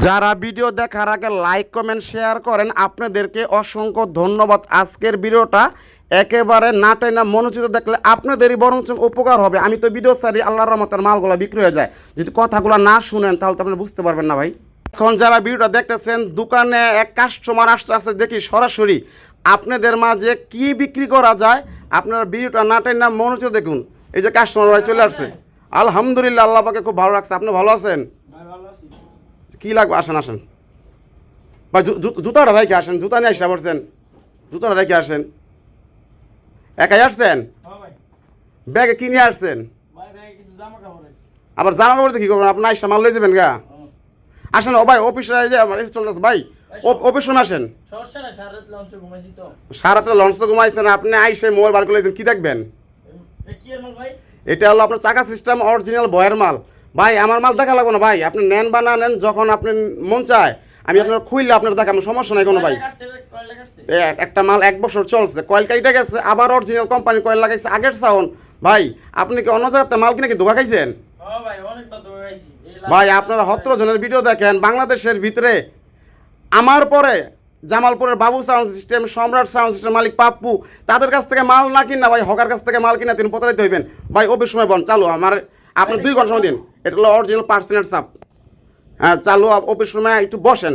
যারা ভিডিও দেখার আগে লাইক কমেন্ট শেয়ার করেন আপনাদেরকে অসংখ্য ধন্যবাদ। আজকের ভিডিওটা একেবারে না টাইনা মনোচিত দেখলে আপনাদেরই বরঞ্চ উপকার হবে। আমি তো ভিডিও সারি আল্লাহর রহমতের মালগুলো বিক্রি হয়ে যায়। যদি কথাগুলো না শুনেন তাহলে তো আপনি বুঝতে পারবেন না ভাই। এখন যারা ভিডিওটা দেখতেছেন দোকানে এক কাস্টমার আসতে আসতে দেখি সরাসরি। আপনাদের মাঝে কি বিক্রি করা যায়? আপনারা ভিডিওটা না টাইনা মনোচিত দেখুন। এই যে কাস্টমার ভাই চলে আসছে। আলহামদুলিল্লাহ আল্লাহ পাকে খুব ভালো রাখছে। আপনি ভালো আছেন? কি লাগবে? আসেন আসেন। বা জুতাটা রেখে আসেন জুতা নিয়ে আসা পড়ছেন। জুতাটা রেখে আসেন। একাই আসছেন? হ্যাঁ ব্যাগে কি নিয়ে আসছেন? আবার জামা কাপড় কি করবেন? আপনি আইসা মাল লয়ে যাবেন গা? আসেন ও ভাই অফিসে যে আমার এসে চলতেছে ভাই অফিস শুনে আসেন সারা লঞ্চে সারাতে লঞ্চ ঘুমাইছেন আপনি আইসে মোবাইল বার করে কি দেখবেন? এটা হলো আপনার চাকা সিস্টেম অরিজিনাল বয়ের মাল। ভাই, আমার মাল দেখা লাগবো না, ভাই। আপনি নেন বা না নেন, যখন আপনি মন চায়, আমি আপনার খুইলে আপনার দেখা, আমার সমস্যা নাই কোনো ভাই। একটা মাল এক বছর চলছে, কয়েল কাইটা গেছে, আবার অরিজিনাল কোম্পানি কয়েল লাগাইছে, আগের সাউন্ড ভাই, আপনি কি অন্য জায়গাতে মাল কিনে কি ধোকা খাইছেন? ভাই, আপনারা হত্র জনের ভিডিও দেখেন, বাংলাদেশের ভিতরে, আমার পরে, জামালপুরের Babu sound system Samrat sound system মালিক পাপ্পু, তাদের কাছ থেকে মাল না কিনা, ভাই, হকার কাছ থেকে মাল কিনা তিনি প্রতারিত হইবেন। ভাই সময় বন চালু আমার আপনি দুই ঘণ্টা সময় দিন। এটা হলো অরিজিনাল পার্সেন্টের সাপ হ্যাঁ চালু অফিস সময় একটু বসেন।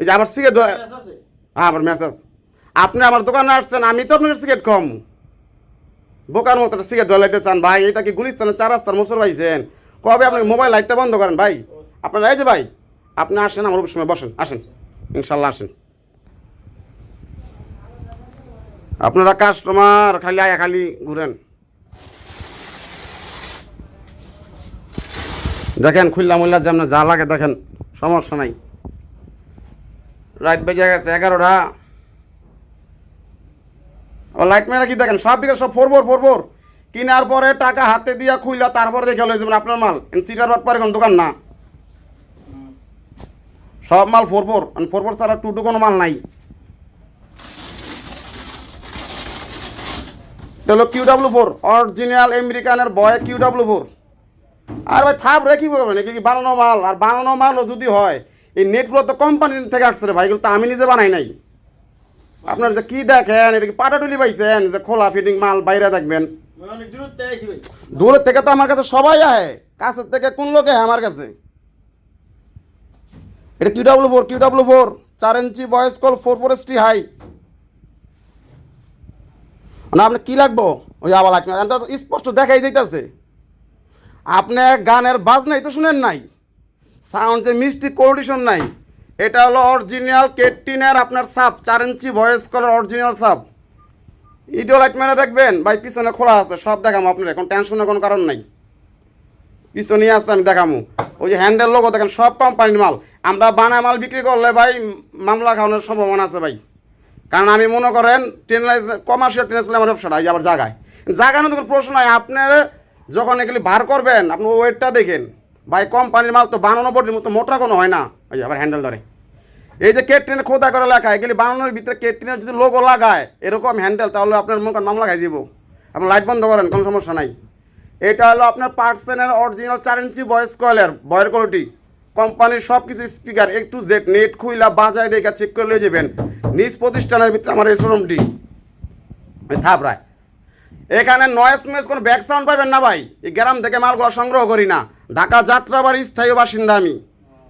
এই যে আবার সিগারেট? হ্যাঁ আমার মেসেজ আপনি আমার দোকানে আসছেন আমি তো আপনার সিগারেট কম বোকার মতো সিগারেট জ্বলাইতে চান ভাই এটা কি গুলিস্তানের চার রাস্তার মোসর ভাইছেন কবে আপনি মোবাইল লাইটটা বন্ধ করেন ভাই? আপনার এই যে ভাই আপনি আসেন আমার অফিস সময় বসেন আসেন। ইনশাল্লাহ আসেন। আপনারা কাস্টমার খালি আয়া খালি ঘুরেন। দেখেন খুললা মুল্লা যেমন যা লাগে দেখেন, সমস্যা নাই। রাত বেজে গেছে এগারোটা। ও লাইট মেরা কি দেখেন, সব দিকে সব ফোরবোর ফোরবোর কিনার পরে টাকা হাতে দিয়া খুইলা, তারপরে দেখে লয়ে যাবেন আপনার মাল। সিটার রড পরে কোন দোকান না। সব মাল ফোর ফোর ফোর ফোর ছাড়া টু টু কোনো মাল নাই। এটা হলো কিউ ডাব্লু ফোর, অরিজিনাল আমেরিকানের বয় কিউ ডাব্লু ফোর। আর ভাই থাপ রেখি বলবেন এগুলো কি বানানো মাল? আর বানানো মালও যদি হয় এই নেটগুলো তো কোম্পানি থেকে আসছে রে ভাই এগুলো তো আমি নিজে বানাই নাই। আপনার যে কি দেখেন এটা কি পাটাটুলি পাইছেন? যে খোলা ফিটিং মাল বাইরে দেখবেন। দূরের থেকে তো আমার কাছে সবাই আহে কাছের থেকে কোন লোকে আমার কাছে? এটা Q W four Q W four চার ইঞ্চি বয়স call four four S T high না আপনার কি লাগবো? ওই আবার লাগবে স্পষ্ট দেখাই যাইতেছে। আপনি গানের বাজ নাই তো শুনেন নাই। সাউন্ড যে মিষ্টি কোডিশন নাই। এটা হলো অরিজিনাল কেটিনের আপনার সাপ, চার ইঞ্চি ভয়েস কলার অরিজিনাল সাপ। ইডিও লাইট মেরে দেখবেন? ভাই, পিছনে খোলা আছে, সব দেখামো আপনার এখন টেনশনের কোনো কারণ নাই। পিছনে আছে, আমি দেখামো। ওই যে হ্যান্ডেল লোগো দেখেন, সব কোম্পানির মাল। আমরা বানায় মাল বিক্রি করলে ভাই, মামলা খাওয়ানোর সম্ভাবনা আছে ভাই। কারণ আমি মনে করেন ট্রেন কমার্শিয়াল ট্রেন আমার ব্যবসাটা, এই আবার জায়গায়। জায়গানো তো প্রশ্ন নাই, আপনি যখন এগুলি বার করবেন, আপনি ওয়েটটা দেখেন। ভাই কোম্পানির মাল তো বানানো বটির মতো মোটা কোনো হয় না। ওই আবার হ্যান্ডেল ধরে। এই যে কেট ট্রেনে খোদা করে লেখা, এগুলি বানানোর ভিতরে কেট ট্রেনের যদি লোগো লাগায়, এরকম হ্যান্ডেল তাহলে আপনার মুখ মামলা খাই যাব আপনি লাইট বন্ধ করেন, কোনো সমস্যা নাই। এটা হলো আপনার পার্সেনের অরিজিনাল চার ইঞ্চি ভয়েস কয়েলের বয়ের কোয়ালিটি কোম্পানির সব কিছু স্পিকার একটু জেট নেট খুইলা, বাজায় দেখে চেক করে নিয়ে যাবেন। নিজ প্রতিষ্ঠানের ভিতরে আমার এই শোরুমটি থাপড়ায় এখানে নয়েস মেস কোনো ব্যাক সাউন্ড পাবেন না ভাই। এই গ্রাম থেকে মালগুলো সংগ্রহ করি না। ঢাকা যাত্রাবাড়ি স্থায়ী বাসিন্দা আমি।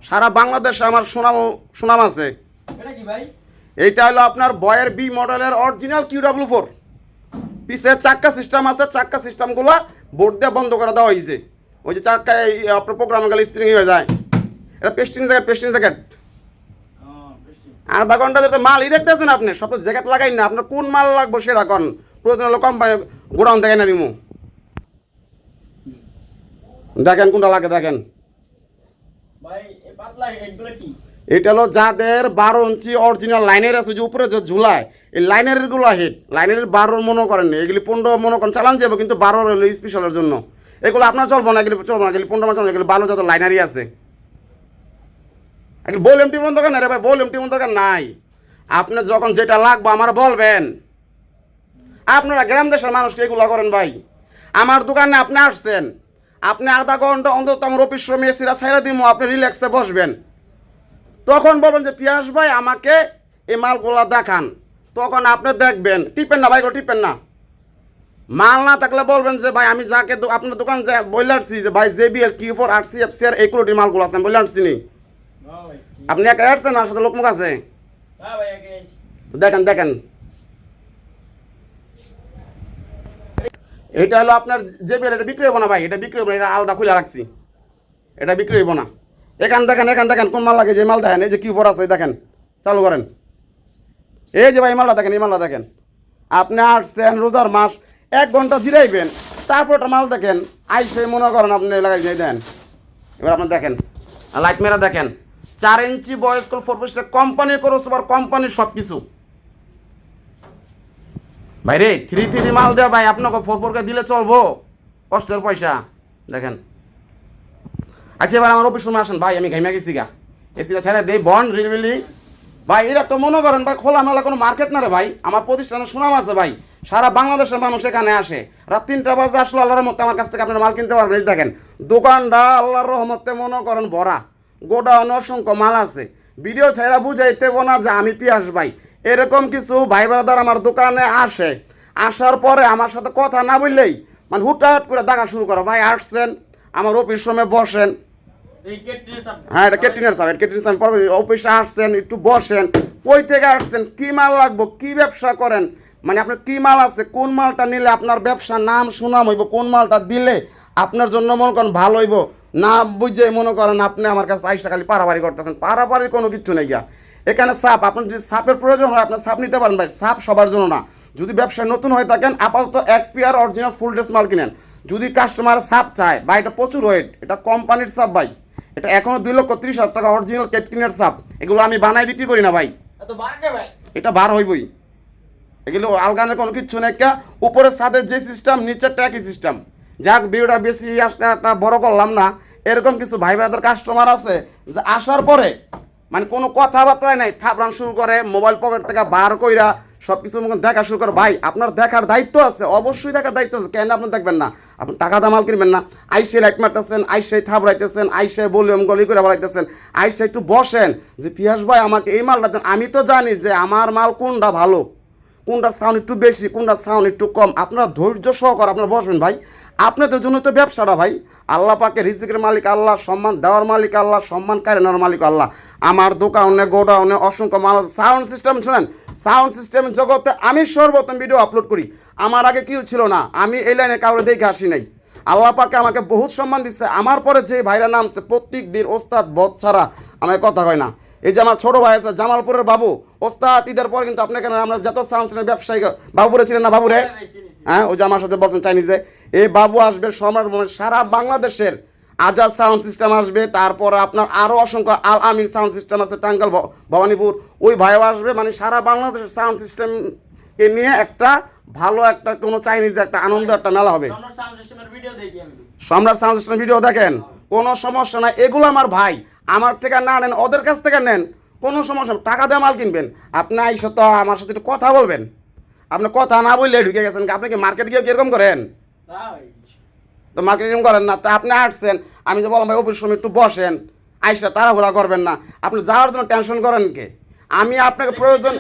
সারা বাংলাদেশে আমার সুনাম সুনাম আছে। ভাই? এইটা হলো আপনার বয়ের বি মডেলের অরিজিনাল কিউ ডাব্লু ফোর পিসের চাক্কা সিস্টেম আছে চাক্কা সিস্টেমগুলো বোর্ড দিয়ে বন্ধ করে দেওয়া হয়েছে ওই যে চাক্কা এই আপনার প্রোগ্রামে গেলে স্প্রিং হয়ে যায়। এটা পেস্টিং জ্যাকেট পেস্টিং জ্যাকেট। আধা ঘণ্টা ধরে মালই দেখতেছেন আপনি সব জ্যাকেট লাগাই না। আপনার কোন মাল লাগবে সেটা কোন। প্রয়োজন হলো কোম্পানি গোডাউন থেকে না দিমু। দেখেন কোনটা লাগে দেখেন। এটা হলো যাদের বারো ইঞ্চি অরিজিনাল লাইনের আছে যে উপরে যে ঝুলায় এই লাইনেরগুলো হেড লাইনের বারো মনে করেন না এগুলি পনেরো মনে করেন চালান যাব কিন্তু বারো হলো স্পেশালের জন্য। এগুলো আপনার চলবো না এগুলি চলবো না এগুলি পনেরো মাস এগুলি ভালো যত লাইনারই আছে। বল এমটি বন্ধ করেন রে ভাই বল এমটি বন্ধ করেন নাই। আপনি যখন যেটা লাগবে আমার বলবেন। আপনারা গ্রাম দেশের মানুষকে এগুলো করেন ভাই। আমার দোকানে আপনি আসছেন আপনি আধা ঘণ্টা অন্তত আমার অফিস রুমে এসিরা ছাইরা দিব আপনি রিল্যাক্সে বসবেন। তখন বলবেন যে পিয়াস ভাই আমাকে এই মালগুলা দেখান। তখন আপনি দেখবেন টিপেন না ভাইগুলো টিপেন না। মাল না থাকলে বলবেন যে ভাই আমি যাকে আপনার দোকান যে বলে আসছি যে ভাই J JBL Q four R C F C আর এই কোয়ালিটির মালগুলো আছে আমি বলে আসছি নি। আপনি একা আসছেন আর সাথে লোকমুখ আছে। দেখেন দেখেন। এটা হলো আপনার জেবিএল এটা বিক্রি হব না ভাই, এটা বিক্রি হব না, এটা আলাদা খুলে রাখছি। এটা বিক্রি হইব না। এখান দেখেন এখান দেখেন, কোন মাল লাগে, যে মাল দেখেন, এই যে কিউ ফোর আছে দেখেন, চালু করেন। এই যে ভাই মালটা দেখেন, এই মালটা দেখেন। আপনি আসছেন রোজার মাস, এক ঘণ্টা জিরাইবেন তারপর একটা মাল দেখেন, আইসে মনে করেন আপনি লাগাই যাই দেন। এবার আপনি দেখেন লাইট মেরা দেখেন, চার ইঞ্চি বয়স্ক ফোর কোম্পানির করো, সুপার কোম্পানির সব কিছু ভাই রে থ্রি থ্রি মাল দেওয়া ভাই, আপনাকে ফোর ফোরকে দিলে চলবো। কষ্টের পয়সা। দেখেন। আচ্ছা এবার আমার অফিস রুমে আসেন। ভাই, আমি ঘাইমা গেছি গা। এসিটা ছেড়ে দেই, বন রিলিবিলি ভাই এটা তো মনে করেন, ভাই, খোলামেলা কোনো মার্কেট না রে ভাই। আমার প্রতিষ্ঠানের সুনাম আছে ভাই। সারা বাংলাদেশের মানুষ এখানে আসে। রাত তিনটা বাজে আসলো, আল্লাহর রহমতে আমার কাছ থেকে আপনার মাল কিনতে পারবেন। দেখেন, দোকানটা আল্লাহর রহমতে মনে করেন ভরা। গোডাউন অসংখ্য মাল আছে। ভিডিও ছাইরা বুঝাইতে না যে আমি পিয়াস ভাই। এরকম কিছু ভাই ব্রাদার আমার দোকানে আসে। আসার পরে আমার সাথে কথা না বললেই মানে হুটহাট করে দেখা শুরু করো। ভাই আসছেন আমার অফিস রুমে বসেন। হ্যাঁ এটা ক্যান্টিনের সাহেব ক্যান্টিনের সাহেব। পরে অফিসে আসছেন একটু বসেন। কই থেকে আসছেন? কি মাল লাগবো? কি ব্যবসা করেন? মানে আপনার কি মাল আছে? কোন মালটা নিলে আপনার ব্যবসার নাম সুনাম হইব? কোন মালটা দিলে আপনার জন্য মনে করেন ভালো হইব? না বুঝে মনে করেন আপনি আমার কাছে আইসা খালি পারাবারি করতেছেন। পারাবারির কোনো কিছু নেই গিয়া। এখানে সাপ আপনার যদি সাপের প্রয়োজন হয় আপনি সাপ নিতে পারেন ভাই। সাপ সবার জন্য না। যদি ব্যবসায় নতুন হয়ে থাকেন আপাতত এক পেয়ার অরিজিনাল ফুল ড্রেস মাল কিনেন। যদি কাস্টমার সাপ চায় বা এটা প্রচুর ওয়েট এটা কোম্পানির সাপ ভাই। এটা এখনও দুই লক্ষ ত্রিশ হাজার টাকা অরিজিনাল কেটকিনের সাপ। এগুলো আমি বানাই বিক্রি করি না ভাই। ভাই? এটা বার হইবই। এগুলো আলগানের কোনো কিছু নেই। উপরে ছাদের যে সিস্টেম নিচের একই সিস্টেম যাক ভিডিওটা বেশি আসলে একটা বড় করলাম না। এরকম কিছু ভাই ভাইদের কাস্টমার আছে যে আসার পরে মানে কোনো কথাবার্তায় নাই। থাপড়ান শুরু করে মোবাইল পকেট থেকে বার কইরা সব কিছু দেখা শুরু করে। ভাই, আপনার দেখার দায়িত্ব আছে, অবশ্যই দেখার দায়িত্ব আছে। কেন আপনি দেখবেন না? আপনি টাকা দামাল কিনবেন না। আইসে লাইট মারতেছেন, আইসে থাপড়াইতেছেন, আইসে ভলিউম গলি করে বলাইতেছেন আইসে একটু বসেন যে পিয়াস ভাই, আমাকে এই মালটা দেন। আমি তো জানি যে, আমার মাল কোনটা ভালো, কোনটার সাউন্ড একটু বেশি, কোনটার সাউন্ড একটু কম। আপনারা ধৈর্য সহকার আপনারা বসবেন ভাই। আপনাদের জন্য তো ব্যবসাটা ভাই। আল্লাহ পাকে রিজিকের মালিক আল্লাহ, সম্মান দেওয়ার মালিক আল্লাহ, সম্মান কারেনার মালিক আল্লাহ। আমার দোকানে, গোডাউনে অসংখ্য মাল সাউন্ড সিস্টেম শোনেন, সাউন্ড সিস্টেম জগতে আমি সর্বপ্রথম ভিডিও আপলোড করি। আমার আগে কেউ ছিল না, আমি এই লাইনে কাউরে দেখে আসি নাই। আল্লাহ পাকে আমাকে বহুত সম্মান দিচ্ছে আমার পরে যে ভাইরা নামছে প্রত্যেক দিন ওস্তাদ বদ ছাড়া আমাকে কথা হয় না। এই যে আমার ছোট ভাই আছে, জামালপুরের বাবু। ওস্তাদ, ঈদের পর কিন্তু আপনাকে আমরা যত সাউন্ড ব্যবসায়ী বাবুরে ছিলেন না বাবুরে? চিনি। হ্যাঁ ওই যে আমার সাথে বলছেন চাইনিজে এই বাবু আসবে সম্রাট সারা বাংলাদেশের আজাদ সাউন্ড সিস্টেম আসবে তারপর আপনার আরও অসংখ্য আল আমিন সাউন্ড সিস্টেম আছে টাঙ্গাল ভবানীপুর ওই ভাইও আসবে মানে সারা বাংলাদেশের সাউন্ড সিস্টেমকে নিয়ে একটা ভালো একটা কোনো চাইনিজ একটা আনন্দ একটা মেলা হবে। সম্রাট সাউন্ড সিস্টেম ভিডিও দেখেন কোনো সমস্যা নাই এগুলো আমার ভাই আমার থেকে না নেন ওদের কাছ থেকে নেন কোনো সমস্যা টাকা দিয়ে মাল কিনবেন। আপনি আইসা তো আমার সাথে একটু কথা বলবেন। আপনি কথা না বললে ঢুকে গেছেন আপনি কি মার্কেট গিয়ে কীরকম করেন? তো মার্কেটিং করেন না। তো আপনি আসছেন আমি যে বললাম ভাই অফিস সময় একটু বসেন আইসা তাড়াহুড়া করবেন না। আপনি যাওয়ার জন্য টেনশন করেন কে? আমি আপনাকে প্রয়োজন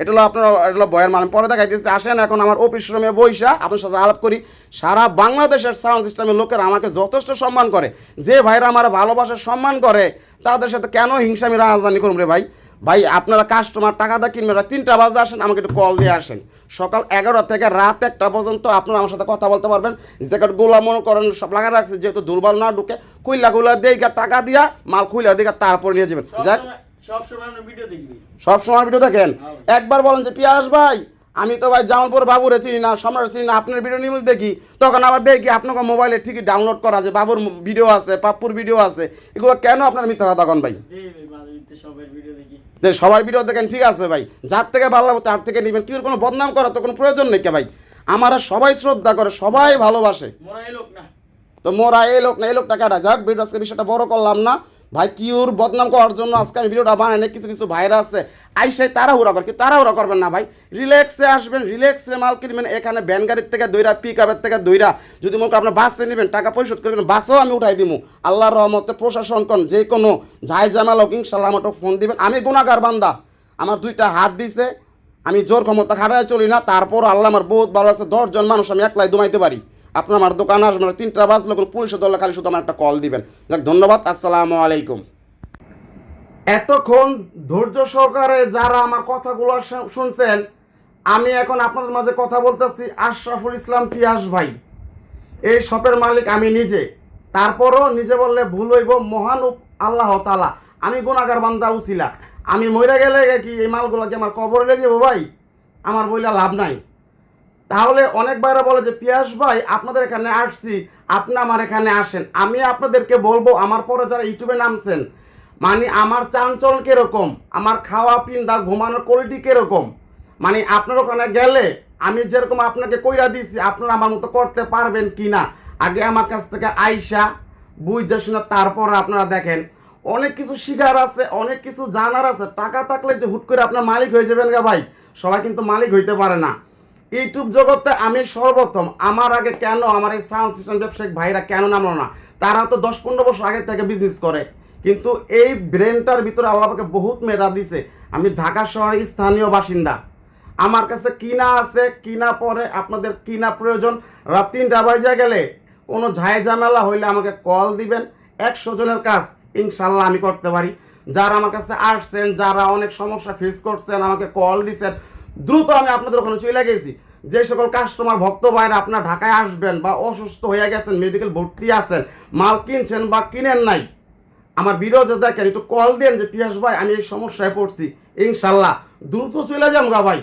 এটা হলো আপনার এটা হলো বয়ের আমি পরে দেখাইতেছি আসেন এখন আমার অফিস রুমে বইসা। আপনার সাথে আলাপ করি। সারা বাংলাদেশের সাউন্ড সিস্টেমের লোকেরা আমাকে যথেষ্ট সম্মান করে। যে ভাইরা আমার ভালোবাসা সম্মান করে তাদের সাথে কেন হিংসা আমি রাজধানী করুন রে ভাই? ভাই আপনারা কাস্টমার টাকা দা কিনবেন তিনটা বাজে আসেন আমাকে একটু কল দিয়ে আসেন। সকাল এগারোটা থেকে রাত একটা পর্যন্ত আপনারা আমার সাথে কথা বলতে পারবেন। জ্যাকেট গোলা মনে করেন সব লাগা রাখছে যেহেতু দুর্বল না ঢুকে কুইলা গুলা দিয়ে টাকা দিয়া মাল খুইলা দিয়ে তারপর নিয়ে যাবেন। যাক। সব সময় ভিডিও দেখবি। সব সময় ভিডিও দেখেন একবার বলেন যে পিয়াস ভাই আমি তো ভাই জামালপুর বাবুরে চিনি না সম্রাট চিনি না আপনার ভিডিও নিউজ দেখি। তখন আবার দেখি আপনাকে মোবাইলে ঠিকই ডাউনলোড করা আছে বাবুর ভিডিও আছে পাপ্পুর ভিডিও আছে। এগুলো কেন আপনার মিথ্যা কথা কন ভাই? সবের ভিডিও দেখি। যে সবার ভিডিও দেখেন ঠিক আছে ভাই। যার থেকে ভালো লাগবে তার থেকে নেবেন। কেউ কোনো বদনাম করার তো কোনো প্রয়োজন নেই কে ভাই? আমারা সবাই শ্রদ্ধা করে সবাই ভালোবাসে। মোরা এই লোক না। তো মোরা এই লোক না এই লোকটা কাটা যাক ভিডিও আজকে বিষয়টা বড় করলাম না। ভাই, কিউর বদনাম করার জন্য আজকে আমি ভিডিওটা বানাই নাই, কিছু কিছু ভাইরা আছে। আইসাই তাড়াহুড়া করে কি তাড়াহুড়া করবেন না ভাই। রিল্যাক্সে আসবেন, রিল্যাক্সে মাল কিনবেন, এখানে ব্যান গাড়ির থেকে দইরা পিক আপের থেকে দইরা যদি মনে আপনার বাসে নেবেন, টাকা পরিশোধ করবেন, বাসেও আমি উঠাই দিব আল্লাহর রহমতে প্রশাসন কোন, যে কোনো ঝাই জামাল হোক, ইনশাল্লাহ আমাকে ফোন দিবেন। আমি গুণাগার বান্দা। আমার দুইটা হাত দিছে, আমি জোর ক্ষমতা খাটায় চলি না, তারপর আল্লাহ আমার বহুত ভালো লাগছে, দশজন মানুষ আমি একলাই দুমাইতে পারি। আপনার আমার দোকান আসবেন তিনটা বাজলে, কোনো পুলিশের দলে খালি শুধু আমার একটা কল দিবেন। যাক, ধন্যবাদ, আসসালামু আলাইকুম। এতক্ষণ ধৈর্য সহকারে যারা আমার কথাগুলো শুনছেন, আমি এখন আপনাদের মাঝে কথা বলতেছি আশরাফুল ইসলাম পিয়াস ভাই। এই শপের মালিক আমি নিজে। তারপরও নিজে বললে ভুল হইব, মহান আল্লাহ তালা আমি গুণাগার বান্দা উছিলা। আমি মরে গেলে কি এই মালগুলোকে আমার কবরে লেগে যাব ভাই? আমার বইলা লাভ নাই। তাহলে অনেক বাইরে বলে যে, পিয়াস ভাই, আপনাদের এখানে আসছি। আপনি আমার এখানে আসেন। আমি আপনাদেরকে বলব, আমার পরে যারা ইউটিউবে নামছেন মানে আমার চাঞ্চল কীরকম? আমার খাওয়া, পিন্দা, ঘুমানোর কোয়ালিটি কীরকম? মানে আপনার ওখানে গেলে আমি যেরকম আপনাকে কইরা দিয়েছি আপনারা আমার মতো করতে পারবেন কি না? আগে আমার কাছ থেকে আইসা বুঝে শুনে তারপর আপনারা দেখেন। অনেক কিছু শিখার আছে, অনেক কিছু জানার আছে। টাকা থাকলে যে হুট করে আপনার মালিক হয়ে যাবেন গা ভাই, সবাই কিন্তু মালিক হইতে পারে না। ইউটিউব জগতে আমি সর্বপ্রথম আমার আগে কেন আমার এই সাউন্ড সিস্টেম ব্যবসায়িক ভাইরা কেন নামলো না? তারা তো দশ পনেরো বছর আগে থেকে বিজনেস করে। কিন্তু এই ব্রেনটার ভিতরে আল্লাহকে বহুত মেধা দিছে। আমি ঢাকা শহরের স্থানীয় বাসিন্দা। আমার কাছে কিনা আছে, কিনা পরে আপনাদের কিনা প্রয়োজন। রাত তিনটা বাজে গেলে কোনো ঝাই ঝামেলা হইলে আমাকে কল দিবেন। একশো জনের কাজ ইনশাল্লাহ আমি করতে পারি। যারা আমার কাছে আসছেন, যারা অনেক সমস্যা ফেস করছেন, আমাকে কল দিচ্ছেন দ্রুত আমি আপনাদের ওখানে চলে গেছি। যে সকল কাস্টমার ভক্ত ভাইরা আপনার ঢাকায় আসবেন বা অসুস্থ হয়ে গেছেন মেডিকেল ভর্তি আছেন, মাল কিনছেন বা কিনেন নাই, আমার ভিডিও যে দেখেন, একটু কল দেন যে, পিয়াস ভাই, আমি এই সমস্যায় পড়ছি। ইনশাল্লাহ, দ্রুত চলে যাম গা ভাই।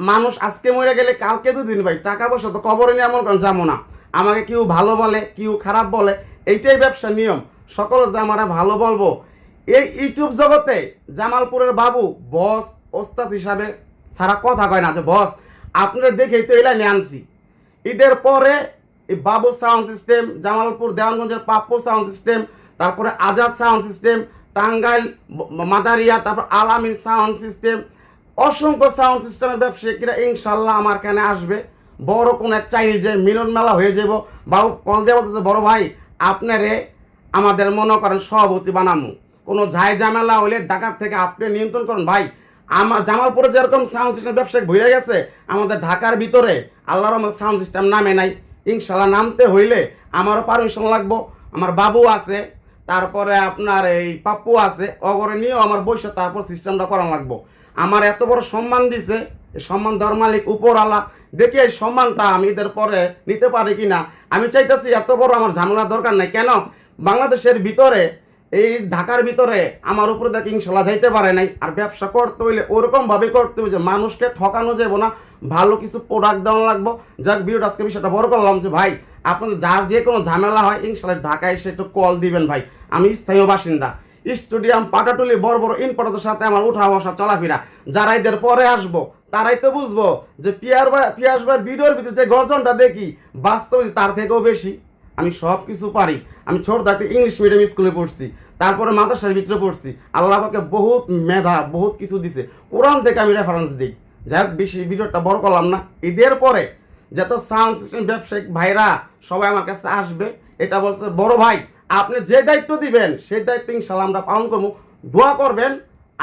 মানুষ আজকে মরে গেলে কালকে দুদিন ভাই, টাকা পয়সা তো কবরে নিয়ে এমন কারণ যাব না। আমাকে কেউ ভালো বলে, কেউ খারাপ বলে, এইটাই ব্যবসার নিয়ম। সকল যে আমরা ভালো বলব। এই ইউটিউব জগতে জামালপুরের বাবু বস ওস্তাদ হিসাবে ছাড়া কথা কয় না যে, বস আপনারা দেখেই তো এলাই আনছি। ঈদের পরে এই বাবু সাউন্ড সিস্টেম, জামালপুর, দেওয়ানগঞ্জের পাপ্পু সাউন্ড সিস্টেম, তারপরে আজাদ সাউন্ড সিস্টেম, টাঙ্গাইল মাদারিয়া, তারপর আলামিন সাউন্ড সিস্টেম, অসংখ্য সাউন্ড সিস্টেমের ব্যবসায়িকরা ইনশাল্লাহ আমার এখানে আসবে। বড় কোন এক চাইনিজে মিলন মেলা হয়ে যাব বাবু কল দিয়ে বলতেছে, বড় ভাই, আপনারে আমাদের মনে করেন সভাপতি বানামু। কোনো ঝাই ঝামেলা হলে ঢাকার থেকে আপনি নিয়ন্ত্রণ করুন। ভাই আমার জামালপুরে যেরকম সাউন্ড সিস্টেম ব্যবসায়িক ভরে গেছে, আমাদের ঢাকার ভিতরে আল্লাহর রহমত সাউন্ড সিস্টেম নামে নাই। ইনশাল্লাহ নামতে হইলে আমারও পারমিশন লাগবো। আমার বাবু আছে, তারপরে আপনার এই পাপ্পু আছে অগরে নিয়েও আমার বৈশ্য তারপর সিস্টেমটা করা লাগবো। আমার এত বড় সম্মান দিছে সম্মান দেওয়ার মালিক উপর আলা দেখি এই সম্মানটা আমি এদের পরে নিতে পারি কি না আমি চাইতেছি এত বড় আমার ঝামেলা দরকার নাই। কেন? বাংলাদেশের ভিতরে এই ঢাকার ভিতরে আমার উপরে দেখে ইনশাল্লাহ যাইতে পারে নাই। আর ব্যবসা করতে হইলে ওরকম ভাবে করতে হবে যে মানুষকে ঠকানো যাব না, ভালো কিছু প্রোডাক্ট দেওয়া লাগবো। যাক ভিডিওটা আজকে বিষয়টা বড় করলাম যে, ভাই, আপনাদের যার যে কোনো ঝামেলা হয়, ইনশাল্লাহ ঢাকায় এসে একটু কল দিবেন, ভাই। আমি স্থায়ী বাসিন্দা। স্টেডিয়াম, পাটাটুলি, বড় বড় ইনপোর্টারদের সাথে আমার উঠা বসা, চলাফেরা। যারা এদের পরে আসব, তারাই তো বুঝব যে পিয়ার ভাই পিয়াস ভাই ভিডিওর ভিতরে যে গর্জনটা দেখি, বাস্তবে তার থেকেও বেশি। আমি সব কিছু পারি। আমি ছোট থাকতে ইংলিশ মিডিয়াম স্কুলে পড়ছি, তারপরে মাদ্রাসার ভিতরে পড়ছি। আল্লাহ আমাকে বহুত মেধা, বহুত কিছু দিছে। কোরআন থেকে আমি রেফারেন্স দিই। যাই হোক, বেশি ভিডিওটা বড় করলাম না। ঈদের পরে যত সাউন্ড সিস্টেম ব্যবসায়িক ভাইরা সবাই আমার কাছে আসবে, এটা বলছে, বড় ভাই, আপনি যে দায়িত্ব দিবেন, সেই দায়িত্ব ইনশাল্লাহ আমরা পালন করব। দোয়া করবেন,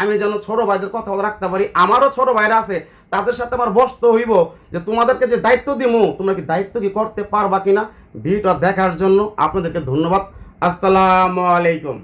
আমি যেন ছোট ভাইদের কথা রাখতে পারি। আমারও ছোট ভাইরা আছে, তাদের সাথে আমার বসতে হইব যে তোমাদেরকে যে দায়িত্ব দিমু, তোমরা কি দায়িত্ব কি করতে পারবা কিনা? ভিডিওটা দেখার জন্য আপনাদেরকে ধন্যবাদ। আসসালামু আলাইকুম।